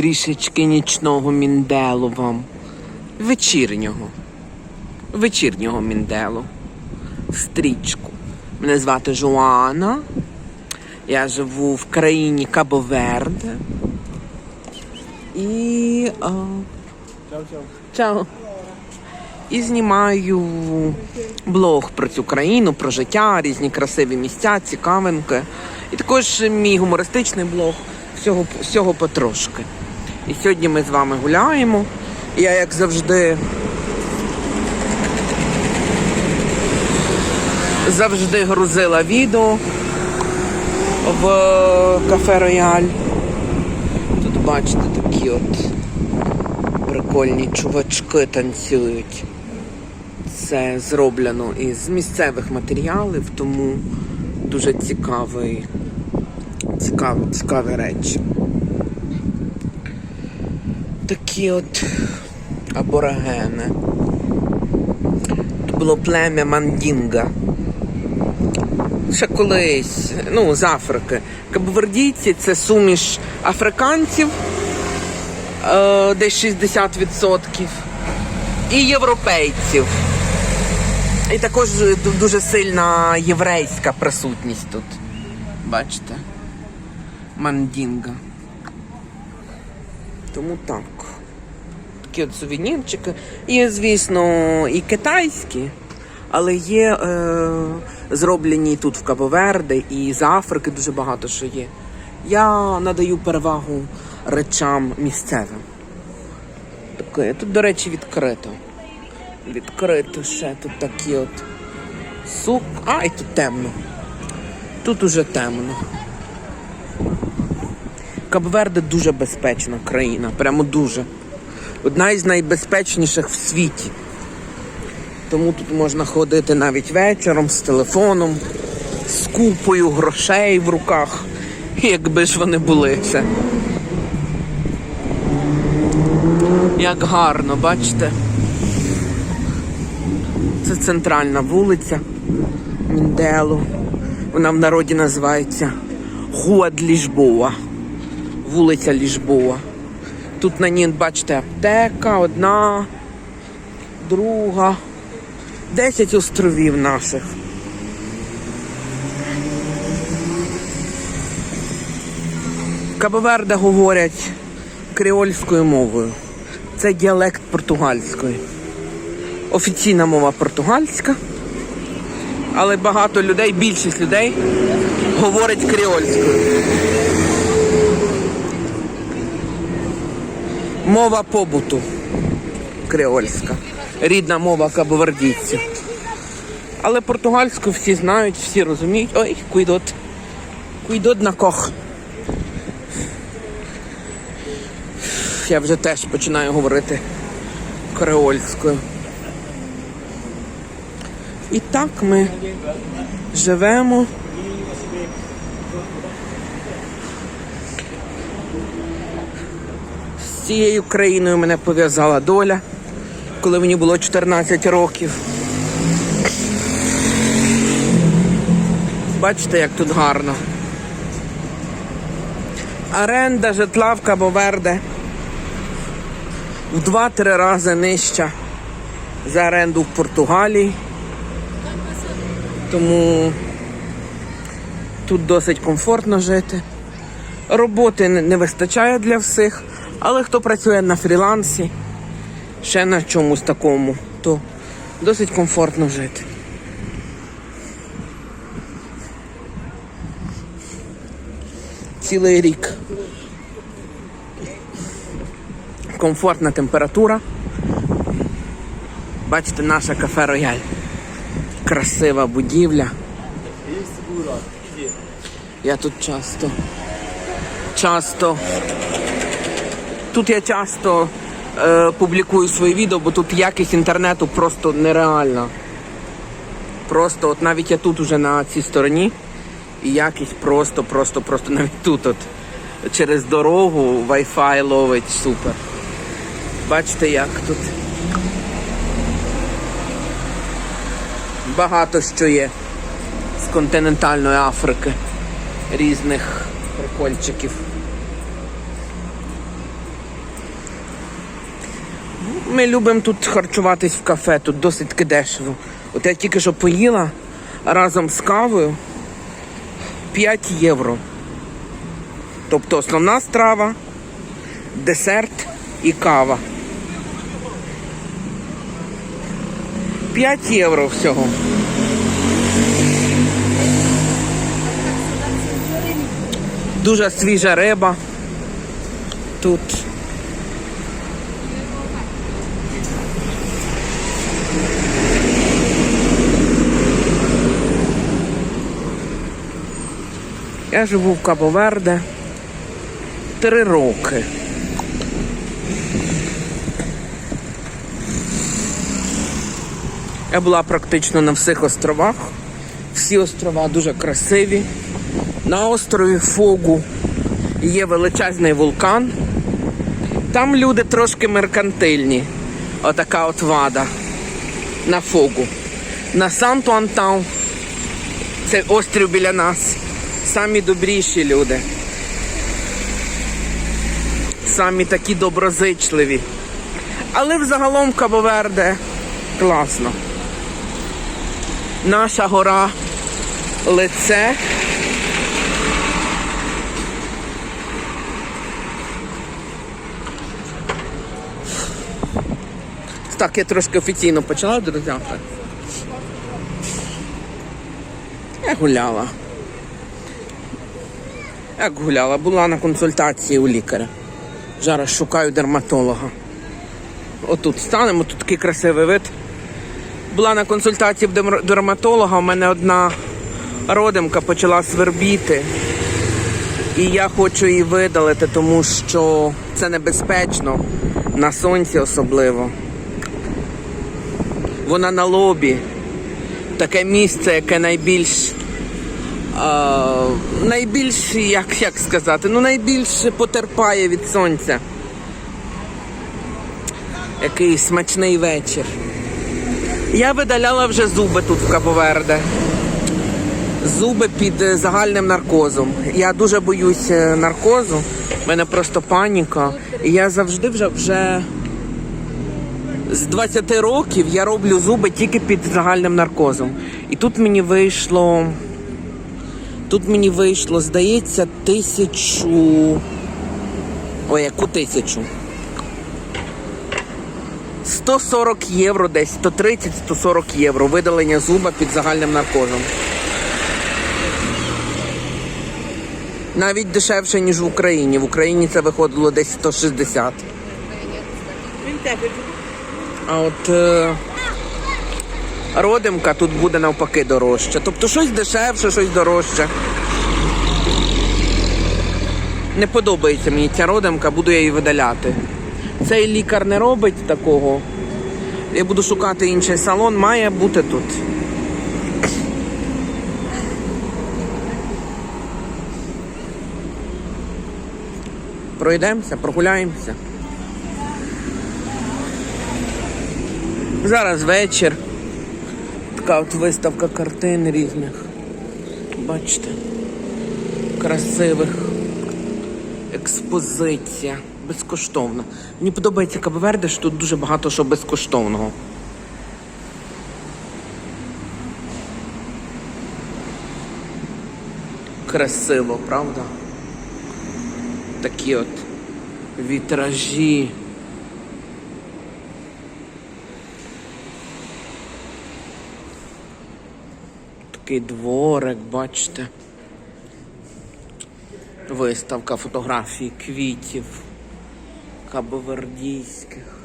трішечки нічного мінделу вам. Вечірнього. Вечірнього мінделу. Стрічку. Мене звати Жуана. Я живу в країні Кабо-Верде. І. А... Чао. І знімаю блог про цю країну, про життя, різні красиві місця, цікавинки. І також мій гумористичний блог всього, всього потрошки. І сьогодні ми з вами гуляємо. Я, як завжди, завжди грузила відео в кафе Рояль. Тут бачите такі от прикольні чувачки танцюють. Це зроблено із місцевих матеріалів, тому дуже цікавий, цікаві, цікаві речі. Такі от аборигени. Тут було плем'я Мандінга. Ще колись, ну, з Африки. Кабовердійці це суміш африканців, е, десь 60%, і європейців. І також дуже сильна єврейська присутність тут. Бачите? Мандінга. Тому так. Такі от сувенірчики. Є, звісно, і китайські, але є е, зроблені тут в Кабоверде і з Африки дуже багато що є. Я надаю перевагу речам місцевим. Таке, тут, до речі, відкрито. Відкрито ще тут такі от сук. А, і тут темно. Тут уже темно. Кабверде дуже безпечна країна, прямо дуже. Одна із найбезпечніших в світі. Тому тут можна ходити навіть вечором з телефоном, з купою грошей в руках, якби ж вони були це. Як гарно, бачите? Це центральна вулиця Мінделу. Вона в народі називається Хуад Ліжбоа. Вулиця Ліжбоа. Тут на ній, бачите, аптека, одна, друга. Десять островів наших. Кабоверде говорять креольською мовою. Це діалект португальської. Офіційна мова португальська. Але багато людей, більшість людей говорить креольською. Мова побуту креольська. Рідна мова кабовардійців. Але португальську всі знають, всі розуміють. Ой, куйдот. Куйдот на кох. Я вже теж починаю говорити креольською. І так ми живемо. Цією країною мене пов'язала доля, коли мені було 14 років. Бачите, як тут гарно. Оренда житла в Кабоверде в 2-3 рази нижча за оренду в Португалії. Тому тут досить комфортно жити. Роботи не вистачає для всіх, але хто працює на фрілансі, ще на чомусь такому, то досить комфортно жити. Цілий рік. Комфортна температура. Бачите, наше кафе Рояль. Красива будівля. Я тут часто. Часто. Тут я часто е, публікую свої відео, бо тут якість інтернету просто нереальна. Просто от навіть я тут уже на цій стороні. І якість просто, просто, просто навіть тут от через дорогу Wi-Fi ловить супер. Бачите, як тут. Багато що є з континентальної Африки. Різних прикольчиків. Ми любимо тут харчуватись в кафе, тут досить таки дешево. От я тільки що поїла разом з кавою 5 євро. Тобто основна страва, десерт і кава. 5 євро всього. Дуже свіжа риба. Тут. Я живу в Кабо-Верде три роки. Я була практично на всіх островах. Всі острова дуже красиві. На острові Фогу є величезний вулкан. Там люди трошки меркантильні. Отака от вада на Фогу. На Санту Антау, це острів біля нас. Самі добріші люди. Самі такі доброзичливі. Але взагалом Кабоверде класно. Наша гора лице. Так, я трошки офіційно почала, друзі. Я гуляла. Як гуляла? Була на консультації у лікаря. Зараз шукаю дерматолога. Отут станемо, тут такий красивий вид. Була на консультації в дерматолога, у мене одна родимка почала свербіти. І я хочу її видалити, тому що це небезпечно, на сонці особливо. Вона на лобі. Таке місце, яке найбільш. А, найбільш, як, як сказати, ну найбільше потерпає від сонця. Який смачний вечір. Я видаляла вже зуби тут в Кабоверде. Зуби під е, загальним наркозом. Я дуже боюсь е, наркозу. в мене просто паніка. І я завжди вже вже з 20 років я роблю зуби тільки під загальним наркозом. І тут мені вийшло. Тут мені вийшло, здається, тисячу. Ой, яку тисячу? 140 євро десь, 130-140 євро видалення зуба під загальним наркозом. Навіть дешевше, ніж в Україні. В Україні це виходило десь 160. А от е, родимка тут буде навпаки дорожче. Тобто щось дешевше, щось дорожче. Не подобається мені ця родимка, буду я її видаляти. Цей лікар не робить такого. Я буду шукати інший салон, має бути тут. Пройдемося, прогуляємося. Зараз вечір. Така от виставка картин різних. Бачите? Красивих. Експозиція. Безкоштовно. Мені подобається Кабоверде, що тут дуже багато що безкоштовного. Красиво, правда? Такі от вітражі. Такий дворик, бачите. Виставка фотографій квітів кабовердійських.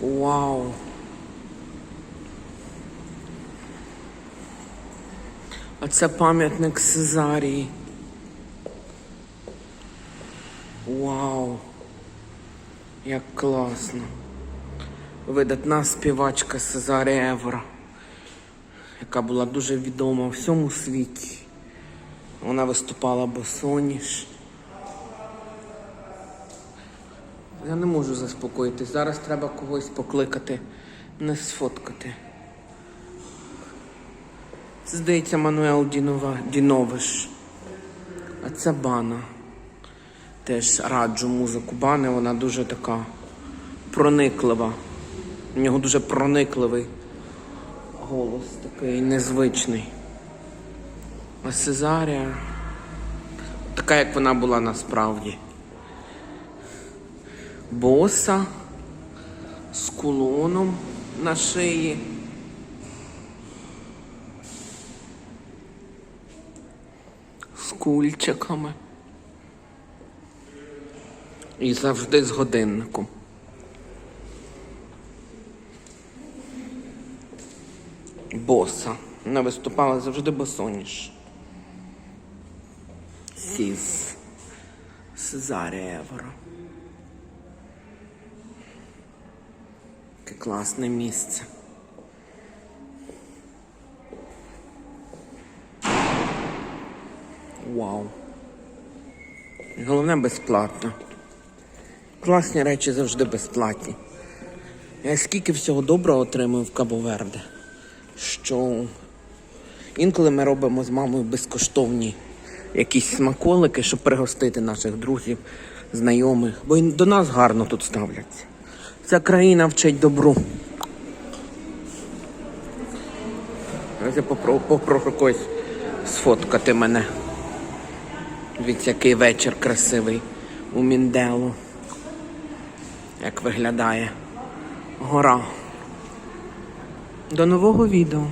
Вау! А це пам'ятник Сезарії. Вау! Як класно! Видатна співачка Сезарія Евра, яка була дуже відома у всьому світі. Вона виступала босоніж. Я не можу заспокоїтись. Зараз треба когось покликати, не сфоткати. Це, здається, Мануел Дінова, Діновиш. А це Бана. Теж раджу музику Бани, вона дуже така прониклива. У нього дуже проникливий голос, такий незвичний. А Сезарія така, як вона була насправді. Боса з кулоном на шиї. З кульчиками. І завжди з годинником. Боса. Вона виступала завжди босоніж. Сіз. Сезарія Евро. Яке класне місце. Вау. Головне безплатно. Класні речі завжди безплатні. Я скільки всього доброго отримую в Кабо-Верде, що інколи ми робимо з мамою безкоштовні якісь смаколики, щоб пригостити наших друзів, знайомих, бо до нас гарно тут ставляться. Ця країна вчить добру. Я попрошу когось сфоткати мене. Дивіться, який вечір красивий у Мінделу. Як виглядає гора. До нового відео.